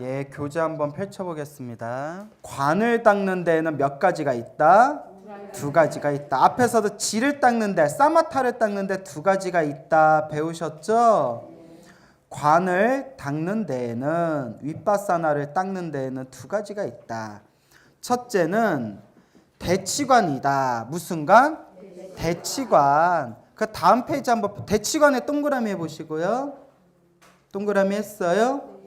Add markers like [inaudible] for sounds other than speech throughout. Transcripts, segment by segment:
예, 교재 한번 펼쳐보겠습니다. 관을 닦는 데에는 몇 가지가 있다? 두 가지가 있다. 앞에서도 지를 닦는 데 사마타를 닦는 데 두 가지가 있다 배우셨죠? 관을 닦는 데에는 윗바사나를 닦는 데에는 두 가지가 있다. 첫째는 대치관이다. 무슨 관? 대치관. 그 다음 페이지 한번 대치관에 동그라미 해보시고요. 동그라미 했어요?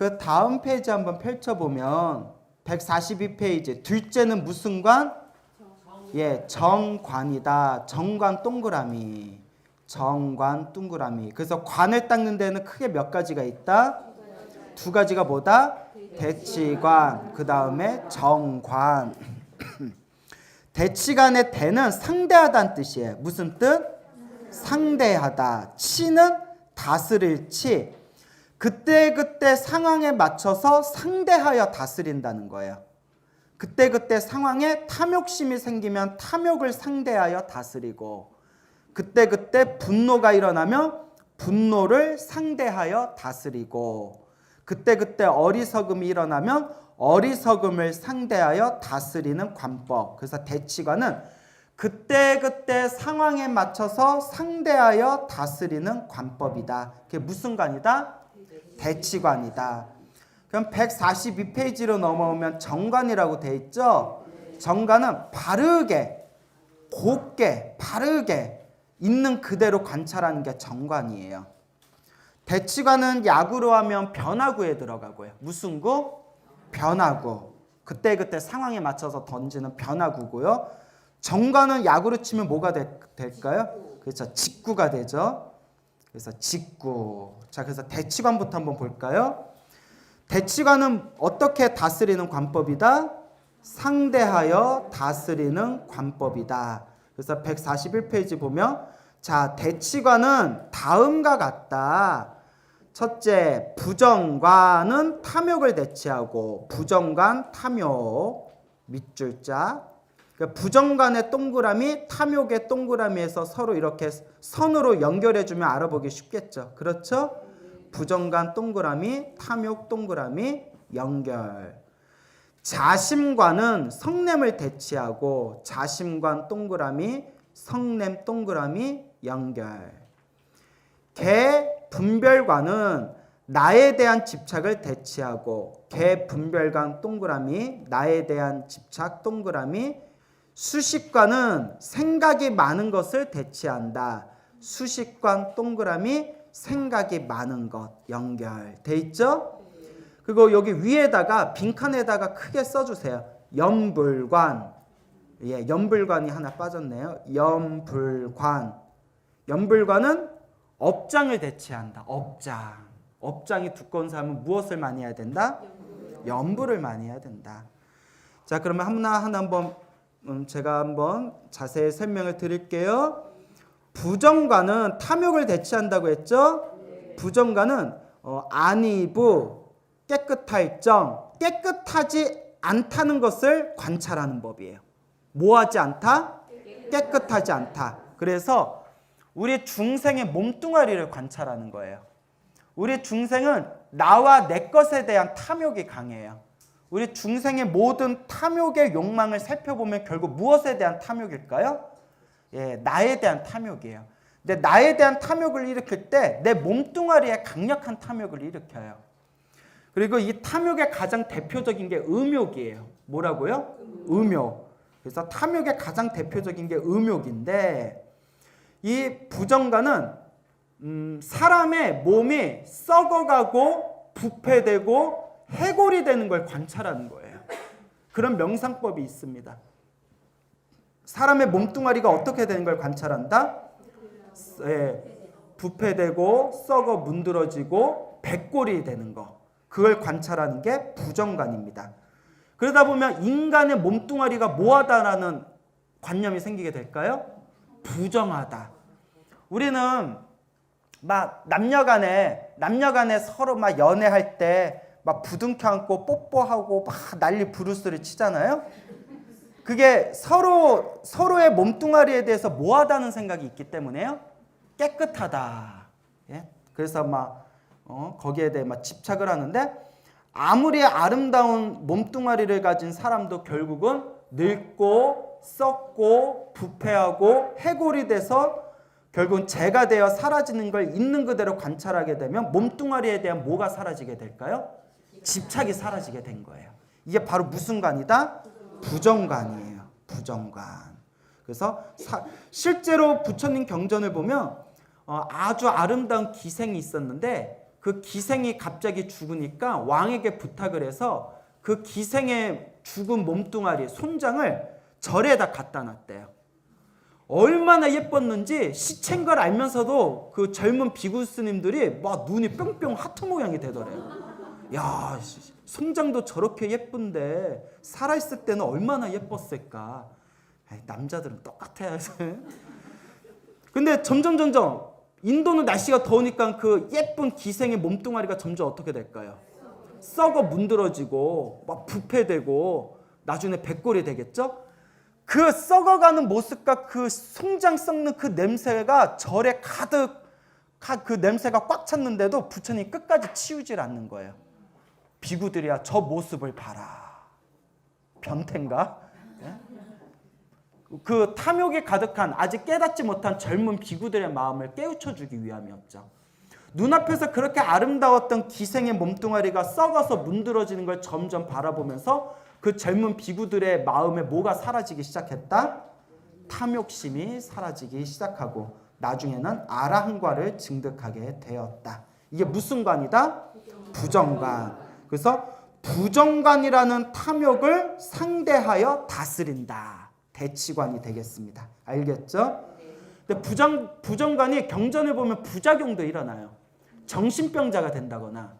그 다음 페이지 한번 펼쳐보면 142페이지 둘째는 무슨 관? 예, 정관이다. 정관 동그라미. 정관 동그라미. 그래서 관을 닦는 데는 크게 몇 가지가 있다? 두 가지가 뭐다? 대치관. 그 다음에 정관. [clears throat] 대치관의 대는 상대하다는 뜻이에요. 무슨 뜻? 상대하다. 치는 다스릴 치. 그때그때 상황에 맞춰서 상대하여 다스린다는 거예요. 그때그때 상황에 탐욕심이 생기면 탐욕을 상대하여 다스리고 그때그때 분노가 일어나면 분노를 상대하여 다스리고 그때그때 어리석음이 일어나면 어리석음을 상대하여 다스리는 관법. 그래서 대치관은 그때그때 상황에 맞춰서 상대하여 다스리는 관법이다. 그게 무슨 관이다? 대치관이다. 그럼 142페이지로 넘어오면 정관이라고 돼 있죠? 정관은 바르게, 곱게, 바르게 있는 그대로 관찰하는 게 정관이에요. 대치관은 야구로 하면 변화구에 들어가고요. 무슨 구? 변화구. 그때그때 상황에 맞춰서 던지는 변화구고요. 정관은 야구로 치면 뭐가 되, 될까요? 그렇죠. 직구가 되죠. 그래서 직구. 자, 그래서 대치관부터 한번 볼까요? 대치관은 어떻게 다스리는 관법이다? 상대하여 다스리는 관법이다. 그래서 141페이지 보면 자, 대치관은 다음과 같다. 첫째, 부정관은 탐욕을 대치하고 부정관 탐욕 밑줄자 그러니까 부정관의 동그라미, 탐욕의 동그라미에서 서로 이렇게 선으로 연결해주면 알아보기 쉽겠죠. 그렇죠? 부정관 동그라미, 탐욕 동그라미 연결. 자심관은 성냄을 대치하고 자심관 동그라미, 성냄 동그라미 연결. 개 분별관은 나에 대한 집착을 대치하고 개 분별관 동그라미, 나에 대한 집착 동그라미 수식관은 생각이 많은 것을 대치한다. 수식관 동그라미 생각이 많은 것 연결돼 있죠? 그리고 여기 위에다가 빈칸에다가 크게 써주세요. 연불관. 예, 연불관이 하나 빠졌네요. 연불관. 연불관은 업장을 대체한다. 업장. 업장이 두꺼운 사람은 무엇을 많이 해야 된다? 연불을 많이 해야 된다. 자, 그러면 하나 하나 한번 음, 제가 한번 자세히 설명을 드릴게요. 부정관은 탐욕을 대체한다고 했죠? 부정관은 어, 안이부 깨끗할 정 깨끗하지 않다는 것을 관찰하는 법이에요. 뭐하지 않다? 깨끗하지 않다. 그래서 우리 중생의 몸뚱아리를 관찰하는 거예요. 우리 중생은 나와 내 것에 대한 탐욕이 강해요. 우리 중생의 모든 탐욕의 욕망을 살펴보면 결국 무엇에 대한 탐욕일까요? 예, 나에 대한 탐욕이에요. 근데 나에 대한 탐욕을 일으킬 때 내 몸뚱아리에 강력한 탐욕을 일으켜요. 그리고 이 탐욕의 가장 대표적인 게 음욕이에요. 뭐라고요? 음욕. 그래서 탐욕의 가장 대표적인 게 음욕인데 이 부정가는 음, 사람의 몸이 썩어가고 부패되고 해골이 되는 걸 관찰하는 거예요. 그런 명상법이 있습니다. 사람의 몸뚱아리가 어떻게 되는 걸 관찰한다? 예, 부패되고 썩어 문드러지고 백골이 되는 거. 그걸 관찰하는 게 부정관입니다. 그러다 보면 인간의 몸뚱아리가 뭐하다라는 관념이 생기게 될까요? 부정하다. 우리는 막 남녀간에 남녀간에 서로 막 연애할 때 막 부둥켜 안고 뽀뽀하고 막 난리 부르스를 치잖아요. 그게 서로 서로의 몸뚱아리에 대해서 뭐하다는 생각이 있기 때문에요. 깨끗하다. 예? 그래서 막 어, 거기에 대해 막 집착을 하는데 아무리 아름다운 몸뚱아리를 가진 사람도 결국은 늙고 썩고 부패하고 해골이 돼서 결국은 죄가 되어 사라지는 걸 있는 그대로 관찰하게 되면 몸뚱아리에 대한 뭐가 사라지게 될까요? 집착이 사라지게 된 거예요. 이게 바로 무슨 관이다? 부정관이에요. 부정관. 그래서 사- 실제로 부처님 경전을 보면 어, 아주 아름다운 기생이 있었는데 그 기생이 갑자기 죽으니까 왕에게 부탁을 해서 그 기생의 죽은 몸뚱아리 손장을 절에다 갖다 놨대요. 얼마나 예뻤는지 시체인 걸 알면서도 그 젊은 비구 스님들이 막 눈이 뿅뿅 하트 모양이 되더래요. 야, 씨, 송장도 저렇게 예쁜데 살아있을 때는 얼마나 예뻤을까. 남자들은 똑같아요. [laughs] 근데 점점 점점 인도는 날씨가 더우니까 그 예쁜 기생의 몸뚱아리가 점점 어떻게 될까요? 썩어 문드러지고 막 부패되고 나중에 백골이 되겠죠? 그 썩어가는 모습과 그 송장 썩는 그 냄새가 절에 가득 가- 그 냄새가 꽉 찼는데도 부처님 끝까지 치우질 않는 거예요. 비구들이야 저 모습을 봐라. 변태인가? 예? 그 탐욕이 가득한 아직 깨닫지 못한 젊은 비구들의 마음을 깨우쳐 주기 위함이었죠. 눈앞에서 그렇게 아름다웠던 기생의 몸뚱아리가 썩어서 문드러지는 걸 점점 바라보면서 그 젊은 비구들의 마음에 뭐가 사라지기 시작했다? 탐욕심이 사라지기 시작하고 나중에는 아라한과를 증득하게 되었다. 이게 무슨 관이다? 부정관. 그래서 부정관이라는 탐욕을 상대하여 다스린다. 대치관이 되겠습니다. 알겠죠? 근데 부정 부정관이 경전을 보면 부작용도 일어나요. 정신병자가 된다거나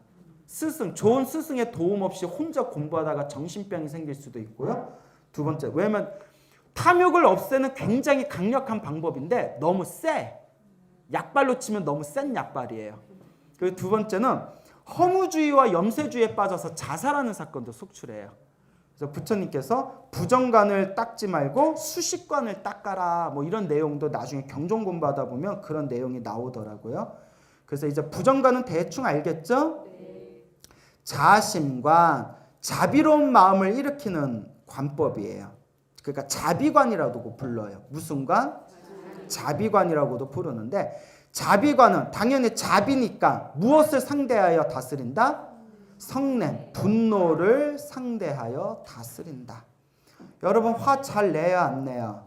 스승 좋은 스승의 도움 없이 혼자 공부하다가 정신병이 생길 수도 있고요. 두 번째 왜냐면 탐욕을 없애는 굉장히 강력한 방법인데 너무 세. 약발로 치면 너무 센 약발이에요. 그리고 두 번째는 허무주의와 염세주의에 빠져서 자살하는 사건도 속출해요. 그래서 부처님께서 부정관을 닦지 말고 수식관을 닦아라 뭐 이런 내용도 나중에 경종 공부하다 보면 그런 내용이 나오더라고요. 그래서 이제 부정관은 대충 알겠죠? 자심관, 자비로운 마음을 일으키는 관법이에요. 그러니까 자비관이라고 불러요. 무슨 관? 자비관이라고도 부르는데 자비관은 당연히 자비니까 무엇을 상대하여 다스린다? 성냄, 분노를 상대하여 다스린다. 여러분 화 잘 내야 안 내야?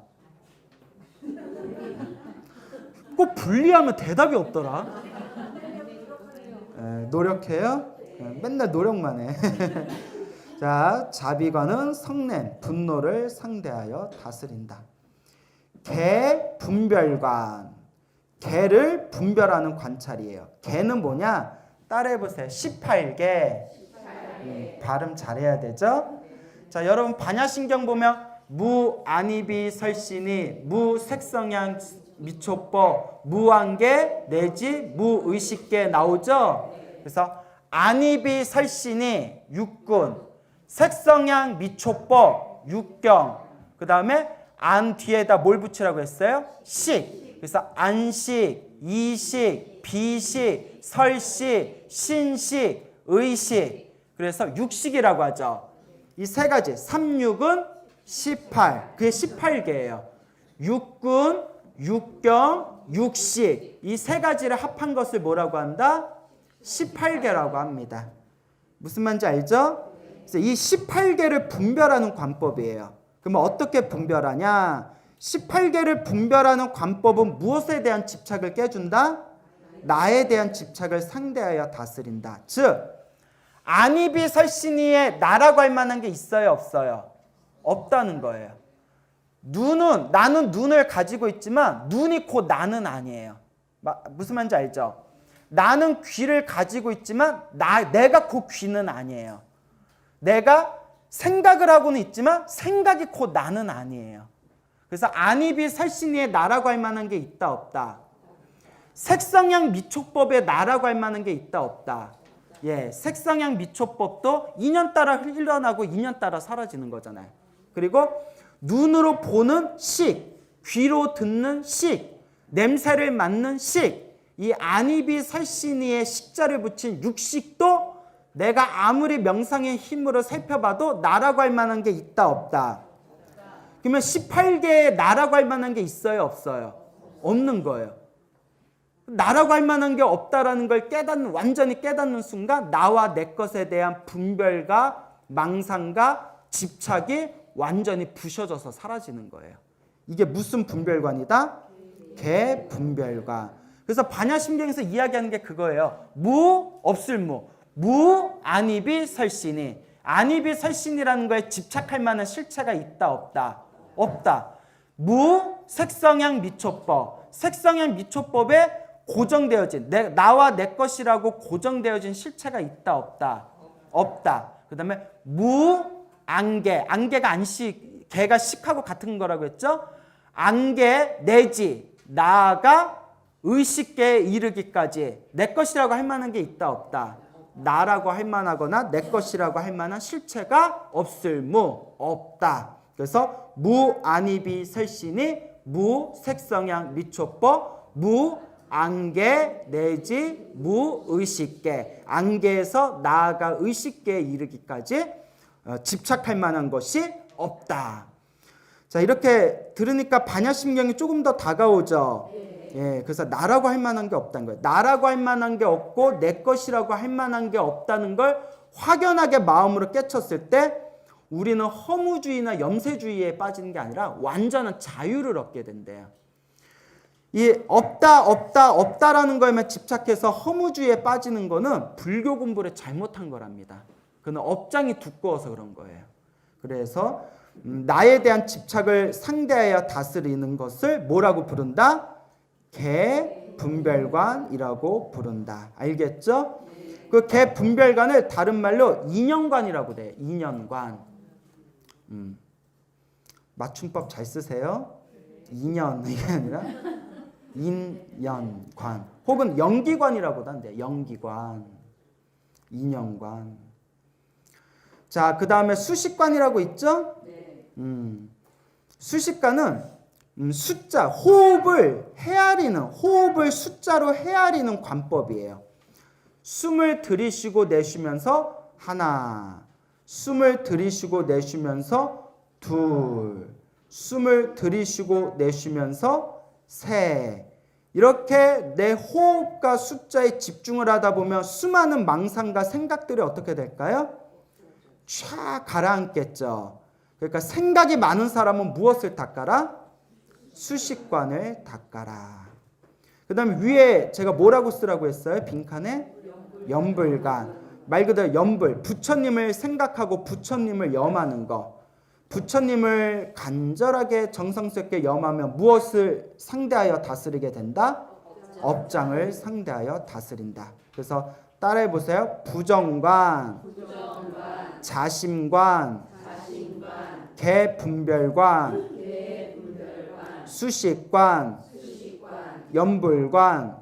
꼭 분리하면 대답이 없더라. 에, 노력해요? 에, 맨날 노력만 해. [laughs] 자, 자비관은 성냄, 분노를 상대하여 다스린다. 개 분별관. 개를 분별하는 관찰이에요. 개는 뭐냐? 따라해보세요. 18개. 음, 발음 잘해야 되죠? 자, 여러분 반야신경 보면 무, 안이비, 설신이, 무, 색성향, 미초법, 무한계 내지 무의식계 나오죠? 그래서 안이비, 설신이 육군, 색성향, 미초법, 육경, 그 다음에 안 뒤에다 뭘 붙이라고 했어요? 식. 그래서 안식, 이식, 비식, 설식, 신식, 의식. 그래서 육식이라고 하죠. 이 세 가지. 삼육은 18. 그게 18개예요. 육군, 육경, 육식. 이 세 가지를 합한 것을 뭐라고 한다? 18개라고 합니다. 무슨 말인지 알죠? 그래서 이 18개를 분별하는 관법이에요. 그러면 어떻게 분별하냐? 18개를 분별하는 관법은 무엇에 대한 집착을 깨준다? 나에 대한 집착을 상대하여 다스린다. 즉, 안이비 설신이에 나라고 할 만한 게 있어요, 없어요? 없다는 거예요. 눈은 나는 눈을 가지고 있지만 눈이 곧 나는 아니에요. 마- 무슨 말인지 알죠? 나는 귀를 가지고 있지만 나 내가 곧 귀는 아니에요. 내가 생각을 하고는 있지만 생각이 곧 나는 아니에요. 그래서 안입이 살신이의 나라고 할 만한 게 있다 없다. 색성향 미촉법에 나라고 할 만한 게 있다 없다. 예, 색성향 미촉법도 2년 따라 흘러나고 2년 따라 사라지는 거잖아요. 그리고 눈으로 보는 식, 귀로 듣는 식, 냄새를 맡는 식, 이 안입이 살신이의 식자를 붙인 육식도 내가 아무리 명상의 힘으로 살펴봐도 나라고 할 만한 게 있다 없다. 그러면 18개의 나라고 할 만한 게 있어요 없어요? 없는 거예요. 나라고 할 만한 게 없다라는 걸 깨닫는 완전히 깨닫는 순간 나와 내 것에 대한 분별과 망상과 집착이 완전히 부셔져서 사라지는 거예요. 이게 무슨 분별관이다? 개 분별관. 그래서 반야심경에서 이야기하는 게 그거예요. 무 없을 무. 무 안입이 설신이. 안입이 설신이라는 거에 집착할 만한 실체가 있다 없다. 없다. 무 색성향 미초법. 색성향 미초법에 고정되어진 내, 나와 내 것이라고 고정되어진 실체가 있다 없다. 없다. 그 다음에 무 안개. 안개가 안식 개가 식하고 같은 거라고 했죠? 안개 내지 나가 의식계에 이르기까지 내 것이라고 할 만한 게 있다 없다. 나라고 할 만하거나 내 것이라고 할 만한 실체가 없을 무 없다. 그래서 무 안입이 설신이 무 색성향 미초법 무 안개 내지 무 의식계 안개에서 나아가 의식계에 이르기까지 어, 집착할 만한 것이 없다. 자 이렇게 들으니까 반야심경이 조금 더 다가오죠. 예, 그래서 나라고 할 만한 게 없다는 거예요. 나라고 할 만한 게 없고 내 것이라고 할 만한 게 없다는 걸 확연하게 마음으로 깨쳤을 때 우리는 허무주의나 염세주의에 빠지는 게 아니라 완전한 자유를 얻게 된대요. 이 없다 없다 없다라는 거에만 집착해서 허무주의에 빠지는 거는 불교 공부를 잘못한 거랍니다. 그는 업장이 두꺼워서 그런 거예요. 그래서 음, 나에 대한 집착을 상대하여 다스리는 것을 뭐라고 부른다? 개 분별관이라고 부른다. 알겠죠? 그 개 분별관을 다른 말로 인연관이라고 돼. 인연관. 음. 맞춤법 잘 쓰세요. 인연 [laughs] 이게 아니라 인연관 혹은 연기관이라고도 한대. 연기관, 인연관. 자, 그 다음에 수식관이라고 있죠? 음, 수식관은 음, 숫자, 호흡을 헤아리는, 호흡을 숫자로 헤아리는 관법이에요. 숨을 들이쉬고 내쉬면서 하나, 숨을 들이쉬고 내쉬면서 둘, 숨을 들이쉬고 내쉬면서 셋. 이렇게 내 호흡과 숫자에 집중을 하다 보면 수많은 망상과 생각들이 어떻게 될까요? 쫙 가라앉겠죠. 그러니까 생각이 많은 사람은 무엇을 닦아라? 수식관을 닦아라. 그 다음에 위에 제가 뭐라고 쓰라고 했어요? 빈칸에 염불관. 말 그대로 염불. 부처님을 생각하고 부처님을 염하는 거. 부처님을 간절하게 정성스럽게 염하면 무엇을 상대하여 다스리게 된다? 업장을 상대하여 다스린다. 그래서 따라해 보세요. 부정관, 자심관, 개분별관, 수식관, 연불관.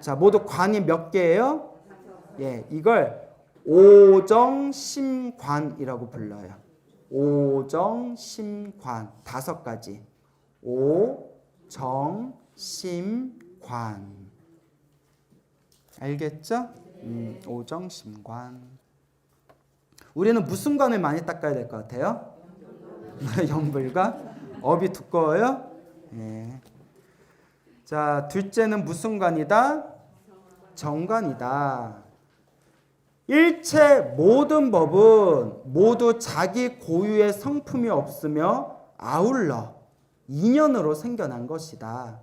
자, 모두 관이 몇 개예요? 예, 이걸 오정심관이라고 불러요. 오정심관 다섯 가지. 오정심관. 알겠죠? 음, 오정심관. 우리는 무슨 관을 많이 닦아야 될 것 같아요? [laughs] 연불관. 업이 두꺼워요? 예. 자, 둘째는 무슨 관이다? 정관이다. 일체 모든 법은 모두 자기 고유의 성품이 없으며 아울러 인연으로 생겨난 것이다.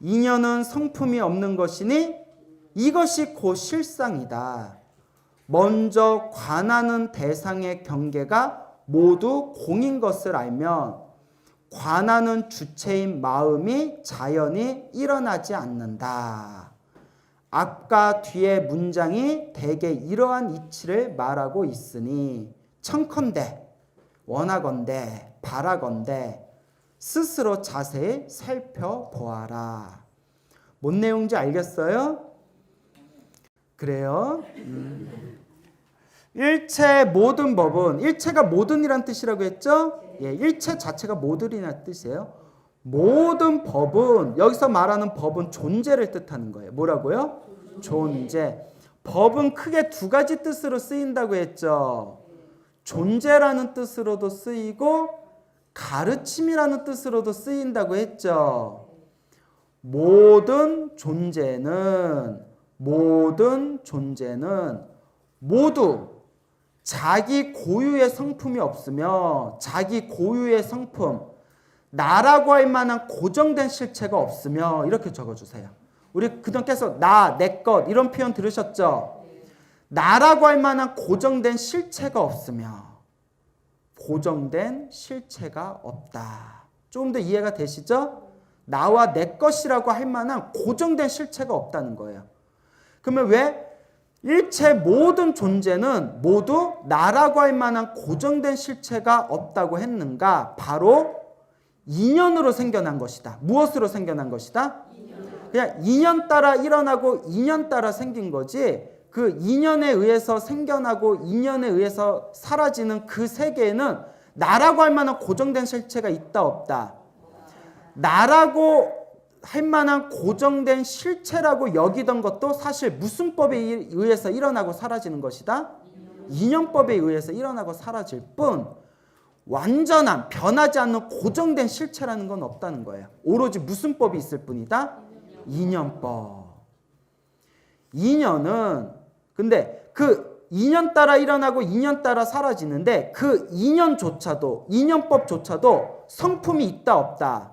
인연은 성품이 없는 것이니 이것이 곧 실상이다. 먼저 관하는 대상의 경계가 모두 공인 것을 알면 관하는 주체인 마음이 자연히 일어나지 않는다. 앞과 뒤의 문장이 대개 이러한 이치를 말하고 있으니 청컨대 원하건대 바라건대 스스로 자세히 살펴보아라. 뭔 내용인지 알겠어요? 그래요. 음. 일체 모든 법은 일체가 모든이란 뜻이라고 했죠? 예, 일체 자체가 모든이란 뜻이에요. 모든 법은 여기서 말하는 법은 존재를 뜻하는 거예요. 뭐라고요? 존재. 법은 크게 두 가지 뜻으로 쓰인다고 했죠. 존재라는 뜻으로도 쓰이고 가르침이라는 뜻으로도 쓰인다고 했죠. 모든 존재는 모든 존재는 모두 자기 고유의 성품이 없으며 자기 고유의 성품 나라고 할 만한 고정된 실체가 없으며 이렇게 적어 주세요. 우리 그동안 계속 나, 내 것 이런 표현 들으셨죠? 나라고 할 만한 고정된 실체가 없으며 고정된 실체가 없다. 조금 더 이해가 되시죠? 나와 내 것이라고 할 만한 고정된 실체가 없다는 거예요. 그러면 왜 일체 모든 존재는 모두 나라고 할 만한 고정된 실체가 없다고 했는가? 바로 인연으로 생겨난 것이다. 무엇으로 생겨난 것이다? 그냥 인연 따라 일어나고 인연 따라 생긴 거지. 그 인연에 의해서 생겨나고 인연에 의해서 사라지는 그 세계에는 나라고 할 만한 고정된 실체가 있다 없다. 나라고 할 만한 고정된 실체라고 여기던 것도 사실 무슨 법에 의해서 일어나고 사라지는 것이다? 인연법에 의해서 일어나고 사라질 뿐 완전한 변하지 않는 고정된 실체라는 건 없다는 거예요. 오로지 무슨 법이 있을 뿐이다? 인연법. 인연은 근데 그 인연 따라 일어나고 인연 따라 사라지는데 그 인연조차도 인연법조차도 성품이 있다 없다.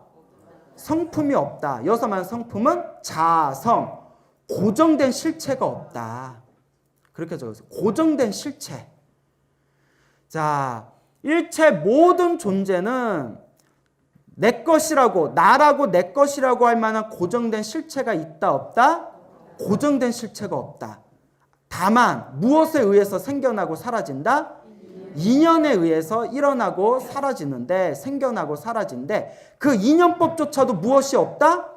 성품이 없다. 말하는 성품은 자성, 고정된 실체가 없다. 그렇게 적었어요. 고정된 실체. 자, 일체 모든 존재는 내 것이라고, 나라고 내 것이라고 할 만한 고정된 실체가 있다, 없다? 고정된 실체가 없다. 다만, 무엇에 의해서 생겨나고 사라진다? 인연에 의해서 일어나고 사라지는데 생겨나고 사라진데 그 인연법조차도 무엇이 없다?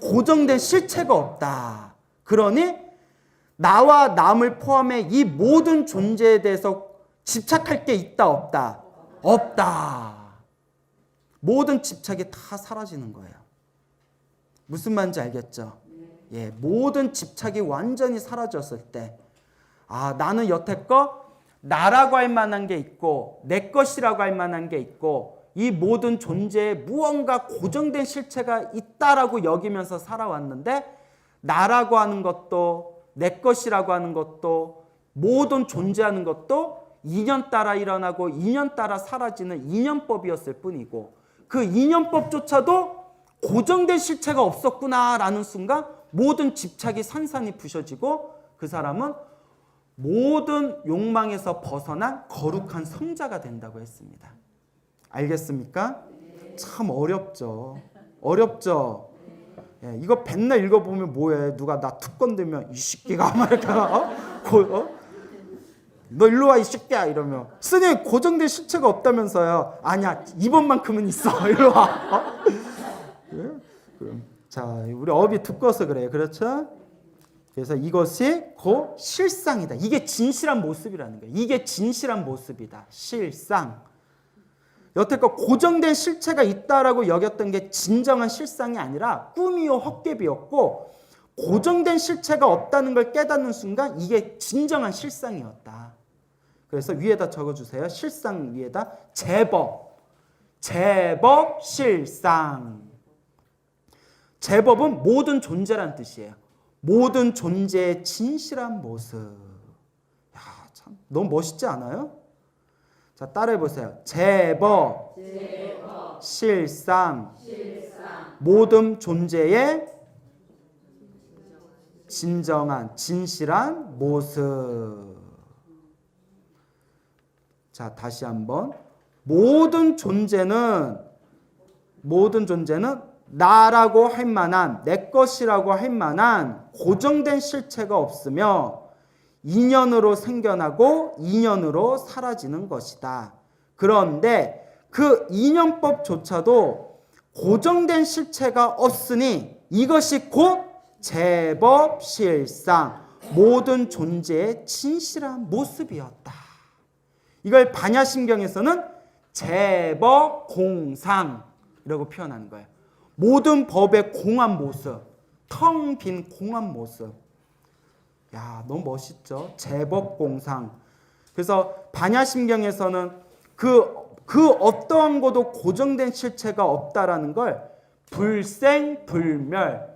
고정된 실체가 없다. 그러니 나와 남을 포함해 이 모든 존재에 대해서 집착할 게 있다 없다? 없다. 모든 집착이 다 사라지는 거예요. 무슨 말인지 알겠죠? 예, 모든 집착이 완전히 사라졌을 때, 아, 나는 여태껏 나라고 할 만한 게 있고 내 것이라고 할 만한 게 있고 이 모든 존재에 무언가 고정된 실체가 있다라고 여기면서 살아왔는데 나라고 하는 것도 내 것이라고 하는 것도 모든 존재하는 것도 인연 따라 일어나고 인연 따라 사라지는 인연법이었을 뿐이고 그 인연법조차도 고정된 실체가 없었구나라는 순간 모든 집착이 산산이 부셔지고 그 사람은 모든 욕망에서 벗어난 거룩한 성자가 된다고 했습니다. 알겠습니까? 참 어렵죠. 어렵죠. 예, 이거 맨날 읽어보면 뭐해? 누가 나 특권 들면 이 새끼가 막 이렇게 어? 고, 어? 너 일로 와 이 새끼야 이러면 스님 고정된 실체가 없다면서요. 아니야 이번만큼은 있어. [laughs] 일로 와. 어? 예? 우리 업이 두꺼워서 그래요. 그렇죠? 그래서 이것이 곧 실상이다. 이게 진실한 모습이라는 거예요. 이게 진실한 모습이다. 실상. 여태껏 고정된 실체가 있다라고 여겼던 게 진정한 실상이 아니라 꿈이요 헛개비였고 고정된 실체가 없다는 걸 깨닫는 순간 이게 진정한 실상이었다. 그래서 위에다 적어주세요. 실상 위에다 제법. 제법 실상. 제법은 모든 존재란 뜻이에요. 모든 존재의 진실한 모습. 야, 참 너무 멋있지 않아요? 자, 따라해 보세요. 제법, 실상, 모든 존재의 진정한 진실한 모습. 자, 다시 한번 모든 존재는 모든 존재는 나라고 할 만한 내 것이라고 할 만한 고정된 실체가 없으며 인연으로 생겨나고 인연으로 사라지는 것이다. 그런데 그 인연법조차도 고정된 실체가 없으니 이것이 곧 제법 실상 모든 존재의 진실한 모습이었다. 이걸 반야심경에서는 제법 공상이라고 표현하는 거예요. 모든 법의 공한 모습, 텅 빈 공한 모습. 야, 너무 멋있죠? 제법 공상. 그래서 반야심경에서는 그, 그 어떠한 것도 고정된 실체가 없다라는 걸 불생, 불멸.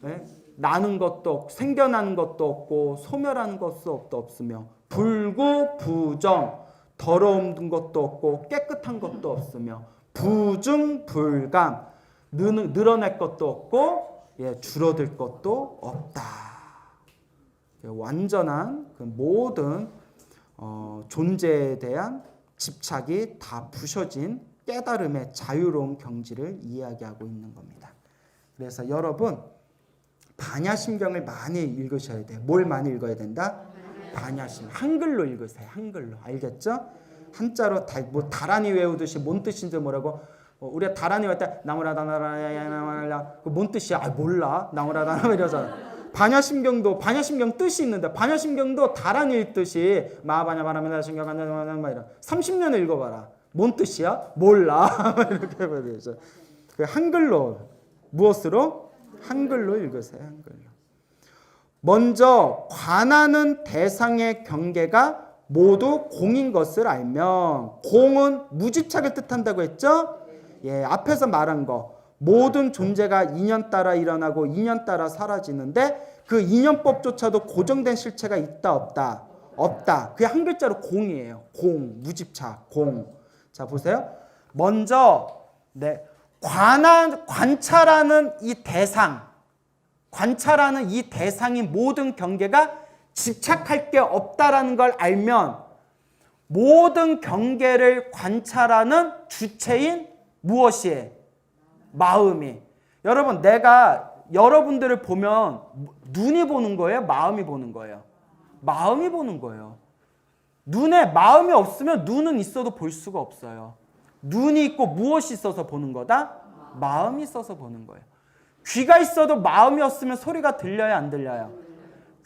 네? 나는 것도 생겨나는 것도 없고, 소멸하는 것도 없으며, 불구, 부정, 더러운 것도 없고, 깨끗한 것도 없으며, 부중, 불감, 늘, 늘어날 것도 없고, 예, 줄어들 것도 없다. 완전한 그 모든 어, 존재에 대한 집착이 다 부셔진 깨달음의 자유로운 경지를 이야기하고 있는 겁니다. 그래서 여러분 반야심경을 많이 읽으셔야 돼요. 뭘 많이 읽어야 된다? 반야심 한글로 읽으세요. 한글로 알겠죠? 한자로 다, 뭐 다란이 외우듯이 뭔 뜻인지 뭐라고 어, 우리가 다란이 외울 때 나무라 다 나라야야나라 그뭔 뜻이야? 아 몰라 나무라 다 나라 이러잖아. 반야심경도 반야심경 뜻이 있는데 반야심경도 다란이 읽듯이 마바냐 바라메다 신경 막 이런 30년을 읽어봐라. 뭔 뜻이야? 몰라. [laughs] 이렇게 되죠. 그 한글로 무엇으로? 한글로 읽으세요. 한글로. 먼저 관하는 대상의 경계가 모두 공인 것을 알면 공은 무집착을 뜻한다고 했죠? 예, 앞에서 말한 거 모든 존재가 인연 따라 일어나고 인연 따라 사라지는데 그 인연법조차도 고정된 실체가 있다 없다 없다. 그게 한 글자로 공이에요. 공 무집착 공. 자 보세요. 먼저 네 관한 관찰하는 이 대상 관찰하는 이 대상인 모든 경계가 집착할 게 없다라는 걸 알면 모든 경계를 관찰하는 주체인 무엇이에요? 마음이. 여러분, 내가 여러분들을 보면 눈이 보는 거예요? 마음이 보는 거예요? 마음이 보는 거예요. 눈에 마음이 없으면 눈은 있어도 볼 수가 없어요. 눈이 있고 무엇이 있어서 보는 거다? 마음이 있어서 보는 거예요. 귀가 있어도 마음이 없으면 소리가 들려요, 안 들려요?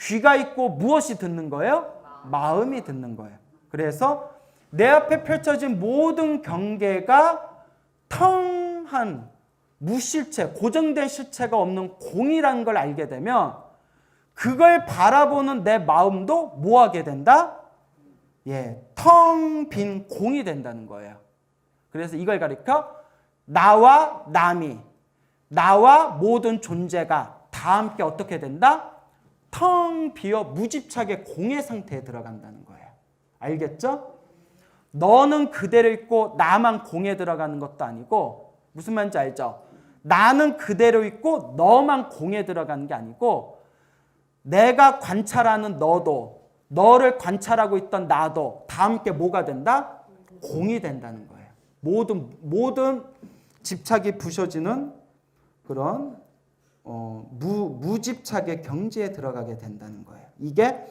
귀가 있고 무엇이 듣는 거예요? 마음이 듣는 거예요. 그래서 내 앞에 펼쳐진 모든 경계가 텅한 무실체, 고정된 실체가 없는 공이라는 걸 알게 되면 그걸 바라보는 내 마음도 뭐 하게 된다? 예, 텅 빈 공이 된다는 거예요. 그래서 이걸 가리켜 나와 남이 나와 모든 존재가 다 함께 어떻게 된다? 텅 비어 무집착의 공의 상태에 들어간다는 거예요. 알겠죠? 너는 그대로 있고 나만 공에 들어가는 것도 아니고 무슨 말인지 알죠? 나는 그대로 있고 너만 공에 들어가는 게 아니고 내가 관찰하는 너도 너를 관찰하고 있던 나도 다 함께 뭐가 된다? 공이 된다는 거예요. 모든 모든 집착이 부셔지는 그런 어, 무, 무집착의 경지에 들어가게 된다는 거예요. 이게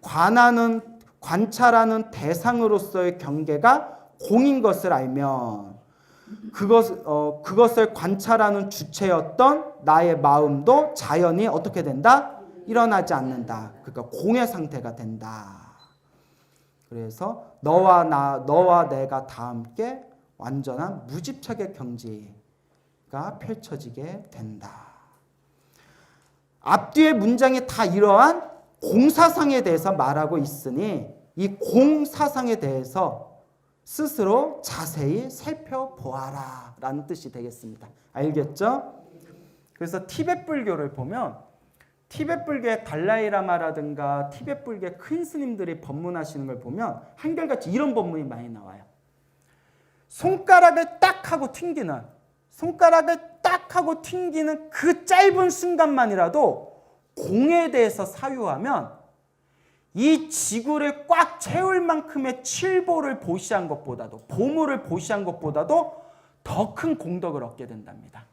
관하는 관찰하는 대상으로서의 경계가 공인 것을 알면 그것 어, 그것을 관찰하는 주체였던 나의 마음도 자연히 어떻게 된다? 일어나지 않는다. 그러니까 공의 상태가 된다. 그래서 너와 나 너와 내가 다 함께 완전한 무집착의 경지 가 펼쳐지게 된다. 앞뒤의 문장이 다 이러한 공사상에 대해서 말하고 있으니 이 공사상에 대해서 스스로 자세히 살펴보아라 라는 뜻이 되겠습니다. 알겠죠? 그래서 티베트 불교를 보면 티베트 불교의 달라이라마라든가 티베트 불교의 큰 스님들이 법문하시는 걸 보면 한결같이 이런 법문이 많이 나와요. 손가락을 딱 하고 튕기는 손가락을 딱 하고 튕기는 그 짧은 순간만이라도 공에 대해서 사유하면 이 지구를 꽉 채울 만큼의 칠보를 보시한 것보다도 보물을 보시한 것보다도 더 큰 공덕을 얻게 된답니다.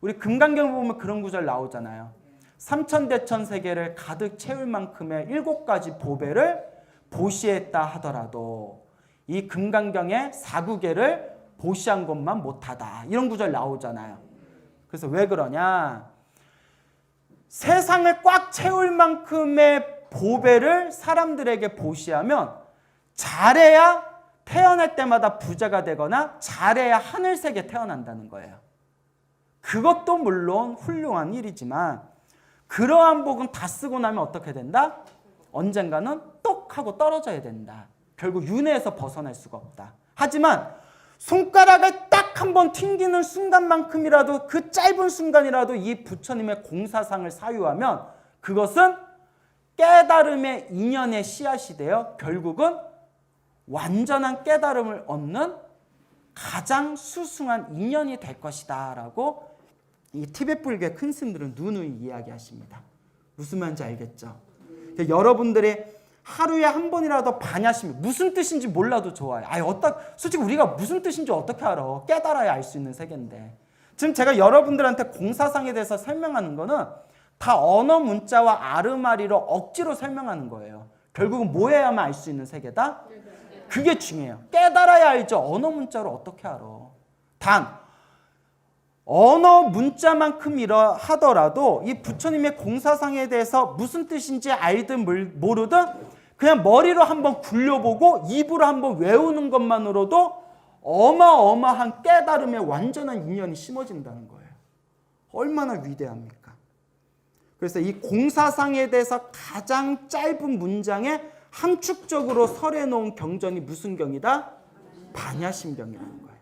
우리 금강경 보면 그런 구절 나오잖아요. 삼천대천 세계를 가득 채울 만큼의 일곱 가지 보배를 보시했다 하더라도 이 금강경의 사구계를 보시한 것만 못하다 이런 구절 나오잖아요. 그래서 왜 그러냐? 세상을 꽉 채울 만큼의 보배를 사람들에게 보시하면 잘해야 태어날 때마다 부자가 되거나 잘해야 하늘색에 태어난다는 거예요. 그것도 물론 훌륭한 일이지만 그러한 복은 다 쓰고 나면 어떻게 된다? 언젠가는 똑 하고 떨어져야 된다. 결국 윤회에서 벗어날 수가 없다. 하지만 손가락을 딱 한 번 튕기는 순간만큼이라도 그 짧은 순간이라도 이 부처님의 공사상을 사유하면 그것은 깨달음의 인연의 씨앗이 되어 결국은 완전한 깨달음을 얻는 가장 수승한 인연이 될 것이다 라고 이 티베트 불교의 큰 스님들은 누누이 이야기하십니다. 무슨 말인지 알겠죠? 여러분들이 하루에 한 번이라도 반야심 무슨 뜻인지 몰라도 좋아요. 아니 어떠 솔직히 우리가 무슨 뜻인지 어떻게 알아? 깨달아야 알 수 있는 세계인데. 지금 제가 여러분들한테 공사상에 대해서 설명하는 거는 다 언어 문자와 아르마리로 억지로 설명하는 거예요. 결국은 뭐 해야만 알 수 있는 세계다? 그게 중요해요. 깨달아야 알죠. 언어 문자로 어떻게 알아? 단 언어 문자만큼이라 하더라도 이 부처님의 공사상에 대해서 무슨 뜻인지 알든 물- 모르든 그냥 머리로 한번 굴려보고 입으로 한번 외우는 것만으로도 어마어마한 깨달음의 완전한 인연이 심어진다는 거예요. 얼마나 위대합니까? 그래서 이 공사상에 대해서 가장 짧은 문장에 함축적으로 설해 놓은 경전이 무슨 경이다? 반야심경이라는 거예요.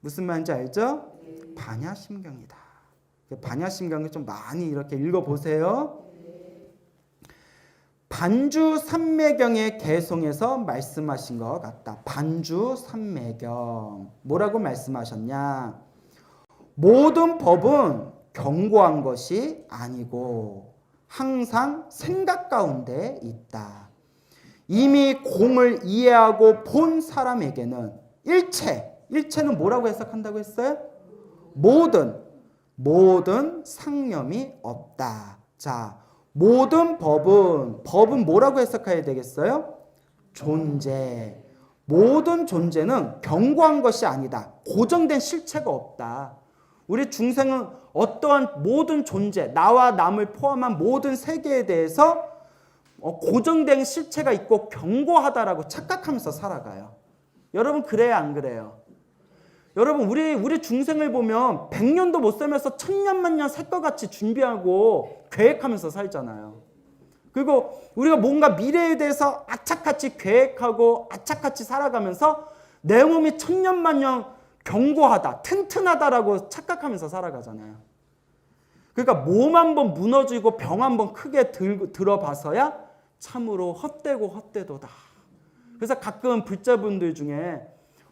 무슨 말인지 알죠? 반야심경이다. 반야심경을 좀 많이 이렇게 읽어보세요. 반주 삼매경의 개송에서 말씀하신 것 같다. 반주 삼매경 뭐라고 말씀하셨냐? 모든 법은 경고한 것이 아니고 항상 생각 가운데 있다. 이미 공을 이해하고 본 사람에게는 일체, 일체는 뭐라고 해석한다고 했어요? 모든, 모든 상념이 없다. 자, 모든 법은, 법은 뭐라고 해석해야 되겠어요? 존재. 모든 존재는 경고한 것이 아니다. 고정된 실체가 없다. 우리 중생은 어떠한 모든 존재, 나와 남을 포함한 모든 세계에 대해서 어, 고정된 실체가 있고 경고하다라고 착각하면서 살아가요. 여러분 그래요 안 그래요? 여러분 우리 우리 중생을 보면 100년도 못 살면서 천년만년 살 것 같이 준비하고 계획하면서 살잖아요. 그리고 우리가 뭔가 미래에 대해서 악착같이 계획하고 악착같이 살아가면서 내 몸이 천년만년 견고하다, 튼튼하다라고 착각하면서 살아가잖아요. 그러니까 몸 한번 무너지고 병 한번 크게 들, 들어봐서야 참으로 헛되고 헛되도다. 그래서 가끔 불자분들 중에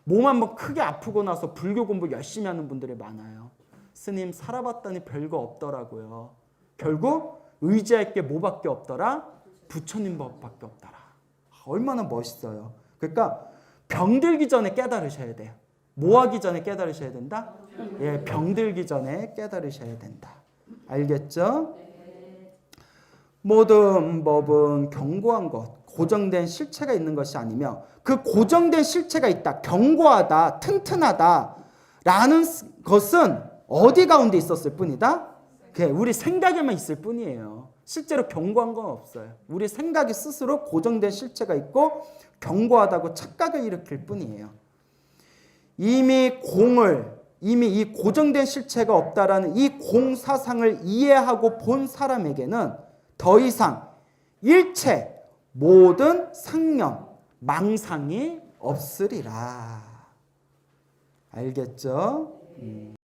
몸 한번 크게 아프고 나서 불교 공부 열심히 하는 분들이 많아요. 스님 살아봤더니 별거 없더라고요. 결국 의지할 게 뭐밖에 없더라? 부처님 법밖에 없더라. 얼마나 멋있어요. 그러니까 병들기 전에 깨달으셔야 돼요. 뭐 하기 전에 깨달으셔야 된다? 예, 병들기 전에 깨달으셔야 된다. 알겠죠? 모든 법은 견고한 것, 고정된 실체가 있는 것이 아니며 그 고정된 실체가 있다, 견고하다, 튼튼하다 라는 것은 어디 가운데 있었을 뿐이다? 그 우리 생각에만 있을 뿐이에요. 실제로 견고한 건 없어요. 우리 생각이 스스로 고정된 실체가 있고 견고하다고 착각을 일으킬 뿐이에요. 이미 공을 이미 이 고정된 실체가 없다라는 이 공사상을 이해하고 본 사람에게는 더 이상 일체 모든 상념 망상이 없으리라. 알겠죠? 음.